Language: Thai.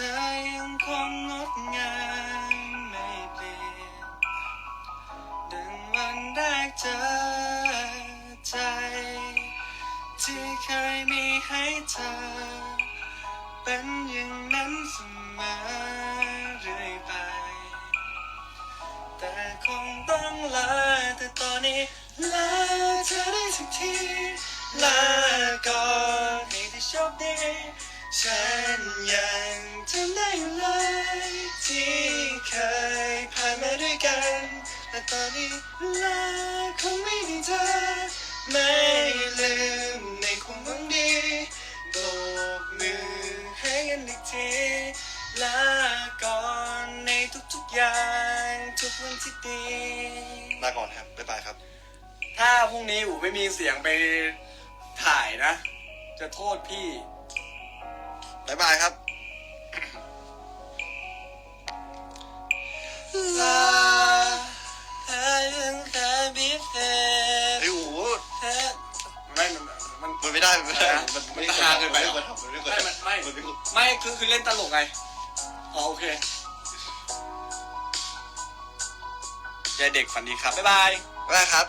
ธอยังคงงดงามไม่เปลี่ยนดังวันแรกเจอใจ ที่เคยมีให้เธอ เป็นอย่างนั้นเสมอเรื่อยไป แต่คงต้องลาแต่ตอนนี้ลาเธอได้สักทีลาก่อนให้ได้โชคดี ฉันยังจำได้อยู่เลยที่เคยผ่านมาด้วยกันแต่ตอนนี้ลาคงไม่ได้เจอไม่ลืมในความหวังดีโบกมือให้กันอีกทีลาก่อนในทุกๆอย่างทุกวันที่ดีลาก่อนครับ บ๊ายบายครับ ถ้าพรุ่งนี้อูไม่มีเสียงไปถ่ายนะ จะโทษพี่ บ๊ายบายครับลาเธอยังค่บิเศษไอ้หูเธอไม่มันมันมันไม่ได้มันไม่ได้มันไม่ฮาเกินไปมันไม่ควรไม่ไม่ไม่คือคือเล่นตลกไงอ๋อโอเคยายเด็กฝันดีครับบ๊ายบายบ๊ายบายครับ